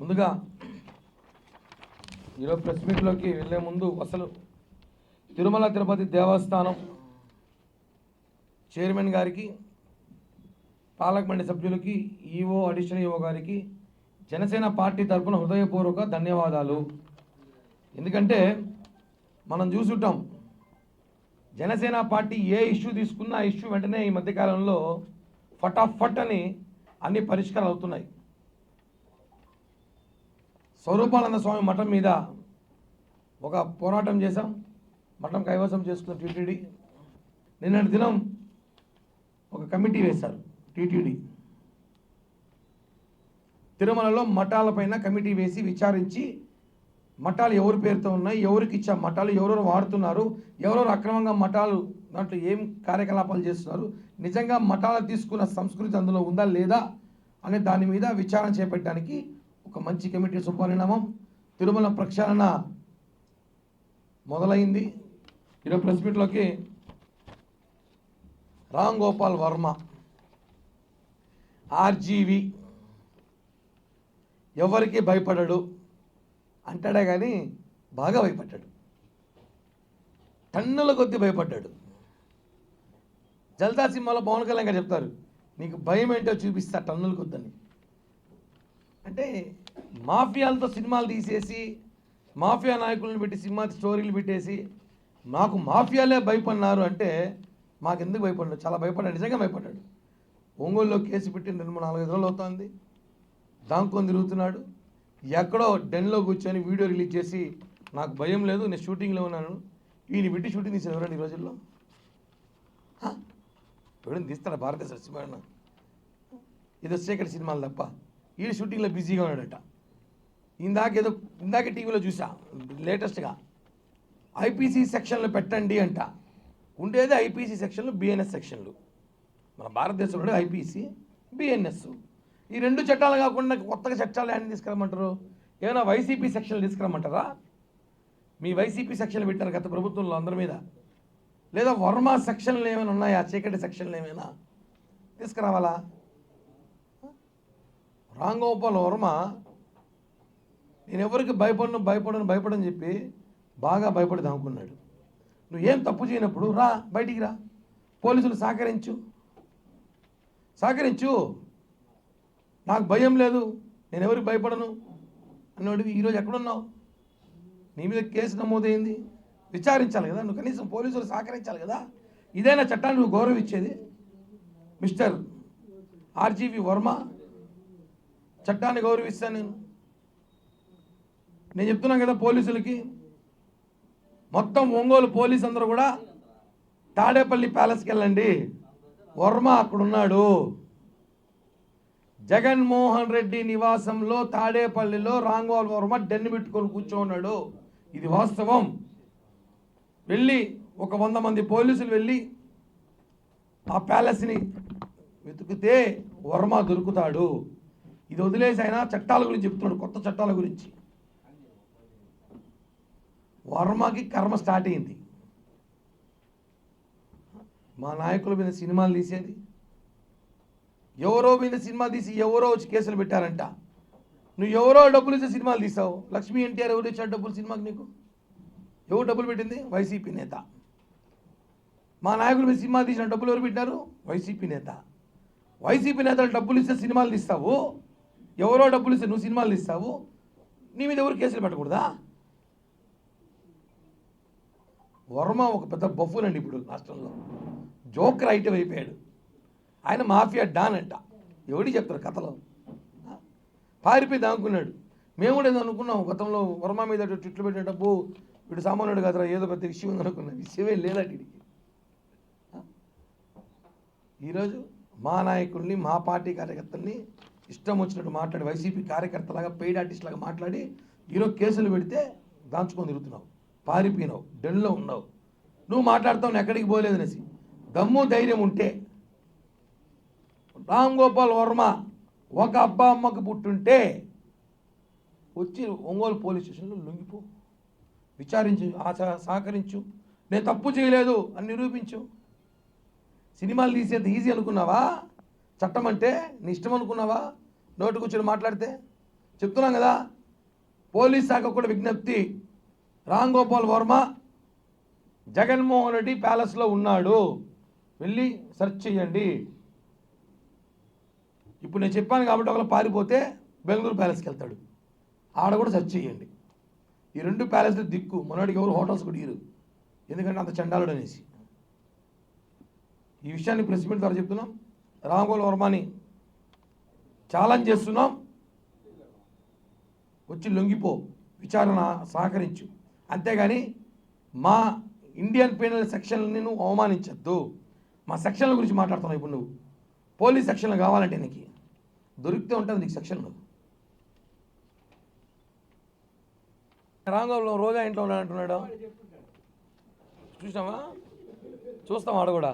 ముందుగా ఈరోజు ప్రెస్ మీట్లోకి వెళ్ళే ముందు అసలు తిరుమల తిరుపతి దేవస్థానం చైర్మన్ గారికి పాలకమండలి సభ్యులకి ఈఓ అడిషనల్ ఈఓ గారికి జనసేన పార్టీ తరపున హృదయపూర్వక ధన్యవాదాలు. ఎందుకంటే మనం చూసుంటాం జనసేన పార్టీ ఏ ఇష్యూ తీసుకున్నా ఆ ఇష్యూ వెంటనే ఈ మధ్యకాలంలో ఫటాఫట్ అని అన్ని పరిష్కారాలు అవుతున్నాయి. స్వరూపానంద స్వామి మఠం మీద ఒక పోరాటం చేశాం. మఠం కైవసం చేసుకున్న టీటీడీ. నిన్నటి దినం ఒక కమిటీ వేశారు టీటీడీ. తిరుమలలో మఠాలపైన కమిటీ వేసి విచారించి మఠాలు ఎవరి పేరుతో ఉన్నాయి ఎవరికి ఇచ్చా మఠాలు ఎవరెవరు వాడుతున్నారు ఎవరెవరు అక్రమంగా మఠాలు దాంట్లో ఏం కార్యకలాపాలు చేస్తున్నారు నిజంగా మఠాలు తీసుకున్న సంస్కృతి అందులో ఉందా లేదా అనే దాని మీద విచారణ చేపట్టడానికి ఒక మంచి కమిటీ శుభపరిణామం తిరుమల ప్రక్షాళన మొదలైంది. ఈరోజు press మీట్లోకి Ram Gopal Varma R G V ఎవరికి భయపడడు. అంటాడే కానీ బాగా భయపడ్డాడు. టన్నుల కొద్ది భయపడ్డాడు. జల్దా సినిమాలో పవన్ కళ్యాణ్ గారు చెప్తారు నీకు భయం ఏంటో చూపిస్తా టన్నుల కొద్దని. అంటే మాఫియాలతో సినిమాలు తీసేసి మాఫియా నాయకులను పెట్టి సినిమా స్టోరీలు పెట్టేసి నాకు మాఫియాలే భయపడినారు అంటే మాకెందుకు భయపడ్డాడు చాలా భయపడ్డాడు నిజంగా భయపడ్డాడు. ఒంగోలులో కేసు పెట్టి రెండు మూడు నాలుగైదు రోజులు అవుతోంది. దాంకొని తిరుగుతున్నాడు. ఎక్కడో డెన్లో కూర్చొని వీడియో రిలీజ్ చేసి నాకు భయం లేదు నేను షూటింగ్లో ఉన్నాను. ఈయన పెట్టి షూటింగ్ తీసాను ఎవరండి ఈ రోజుల్లో? హ? తీస్తాడు? భారతదేశ సినిమా ఇది వచ్చేకటి సినిమాలు తప్ప. ఈయన షూటింగ్లో బిజీగా ఉన్నాడట. ఇందాక ఏదో ఇందాక టీవీలో చూసా లేటెస్ట్గా ఐపీసీ సెక్షన్లు పెట్టండి అంట. ఉండేది ఐపీసీ సెక్షన్లు బిఎన్ఎస్ సెక్షన్లు. మన భారతదేశంలో ఐపీసీ బిఎన్ఎస్ ఈ రెండు చట్టాలు కాకుండా కొత్తగా చట్టాలు ఏమైనా తీసుకురమ్మంటారు? ఏమైనా వైసీపీ సెక్షన్లు తీసుకురమ్మంటారా? మీ వైసీపీ సెక్షన్లు పెట్టారు గత ప్రభుత్వంలో అందరి మీద. లేదా వర్మ సెక్షన్లు ఏమైనా ఉన్నాయా? చీకటి సెక్షన్లు ఏమైనా? తీసుకురావాలా? రాంగోపాల్ వర్మ నేను ఎవరికి భయపడను భయపడను భయపడని చెప్పి బాగా భయపడి దాముకున్నాడు నువ్వు ఏం తప్పు చేయనప్పుడు రా బయటికి రా. పోలీసులు సహకరించు. సహకరించు. నాకు భయం లేదు నేను ఎవరికి భయపడను అన్నోడివి ఈరోజు ఎక్కడున్నావు? నీ మీద కేసు నమోదైంది. విచారించాలి కదా నువ్వు కనీసం పోలీసులు సహకరించాలి కదా. ఇదైనా చట్టాన్ని నువ్వు గౌరవించేది మిస్టర్ ఆర్జీవి వర్మ చట్టాన్ని గౌరవిస్తాను నేను. నేను చెప్తున్నాను కదా పోలీసులకి మొత్తం ఒంగోలు పోలీస్ అందరూ కూడా తాడేపల్లి ప్యాలెస్కి వెళ్ళండి. వర్మ అక్కడున్నాడు. జగన్మోహన్ రెడ్డి నివాసంలో తాడేపల్లిలో రాంగోల్ వర్మ డెన్ను పెట్టుకొని కూర్చోన్నాడు ఇది వాస్తవం. వెళ్ళి ఒక వంద మంది పోలీసులు వెళ్ళి ఆ ప్యాలెస్ని వెతుకుతే వర్మ దొరుకుతాడు. ఇది వదిలేసి ఆయన చట్టాల గురించి చెప్తున్నాడు కొత్త చట్టాల గురించి. వర్మకి కర్మ స్టార్ట్ అయింది. మా నాయకుల మీద సినిమాలు తీసేది. ఎవరో మీద సినిమా తీసి ఎవరో వచ్చి కేసులు పెట్టారంట. నువ్వు ఎవరో డబ్బులు ఇచ్చే సినిమాలు తీసావు? లక్ష్మీ ఎన్టీఆర్ ఎవరు ఇచ్చాడు డబ్బులు సినిమాకి నీకు? ఎవరు డబ్బులు పెట్టింది? వైసీపీ నేత. మా నాయకుల మీద సినిమా తీసిన డబ్బులు ఎవరు పెట్టారు వైసీపీ నేత. వైసీపీ నేతలు డబ్బులు ఇస్తే సినిమాలు తీస్తావు? ఎవరో డబ్బులు ఇస్తే నువ్వు సినిమాలు తీస్తావు? నీ మీద ఎవరు కేసులు పెట్టకూడదా? వర్మ ఒక పెద్ద బఫూన్ అండి ఇప్పుడు రాష్ట్రంలో. జోకర్ ఐటమ్ అయిపోయాడు. ఆయన మాఫియా డాన్ అంట. ఎవడి చెప్తారు కథలో? పారిపోయి దాక్కున్నాడు మేము కూడా ఏదో అనుకున్నాం. గతంలో వర్మ మీద ట్విట్లు పెట్టిన డబ్బు వీడు సామాన్యుడు కదరా ఏదో పెద్ద విషయం ఉంది విషయమే లేదా వీడికి ఈరోజు మా నాయకుల్ని మా పార్టీ కార్యకర్తల్ని ఇష్టం వచ్చినట్టు మాట్లాడి వైసీపీ కార్యకర్తలాగా పెయిడ్ ఆర్టిస్ట్ లాగా మాట్లాడి ఈరోజు కేసులు పెడితే దాంచుకొని తిరుగుతున్నావు పారిపోయినావు డెన్లో ఉన్నావు. నువ్వు మాట్లాడతావు ఎక్కడికి పోలేదు అనేసి. దమ్ము ధైర్యం ఉంటే. రామ్ గోపాల్ వర్మ ఒక అబ్బా అమ్మకు పుట్టుంటే వచ్చి ఒంగోలు పోలీస్ స్టేషన్లో లొంగిపో. విచారించు సహకరించు. నేను తప్పు చేయలేదు అని నిరూపించు. సినిమాలు తీసేంత ఈజీ అనుకున్నావా? చట్టం అంటే నీ ఇష్టం అనుకున్నావా? నోటు కూర్చొని మాట్లాడితే. చెప్తున్నాం కదా పోలీస్ శాఖ కూడా విజ్ఞప్తి. రామ్ గోపాల్ వర్మ జగన్మోహన్ రెడ్డి ప్యాలెస్లో ఉన్నాడు. వెళ్ళి సెర్చ్ చేయండి. ఇప్పుడు నేను చెప్పాను కాబట్టి ఒకళ్ళు పారిపోతే బెంగళూరు ప్యాలెస్కి వెళ్తాడు. ఆడ కూడా సెర్చ్ చేయండి. ఈ రెండు ప్యాలెస్లు దిక్కు. మొన్నటికి ఎవరు హోటల్స్ కూడా ఇరు ఎందుకంటే అంత చండాలుడు అనేసి. ఈ విషయాన్ని ప్రెస్ మీట్ ద్వారా చెప్తున్నాం. రామగోపాల్ వర్మని ఛాలెంజ్ చేస్తున్నాం. వచ్చి లొంగిపో. విచారణ సహకరించు. అంతేగాని మా ఇండియన్ పీనల్ సెక్షన్ని నువ్వు అవమానించద్దు. మా సెక్షన్ల గురించి మాట్లాడుతున్నావు ఇప్పుడు నువ్వు. పోలీస్ సెక్షన్లు కావాలంటే నీకు. దొరికితే ఉంటుంది నీకు సెక్షన్లు రాంగోపాలం రోజా ఇంట్లో ఉన్నాడు అంటున్నాడు చూసినావా? చూస్తాం ఆడ కూడా.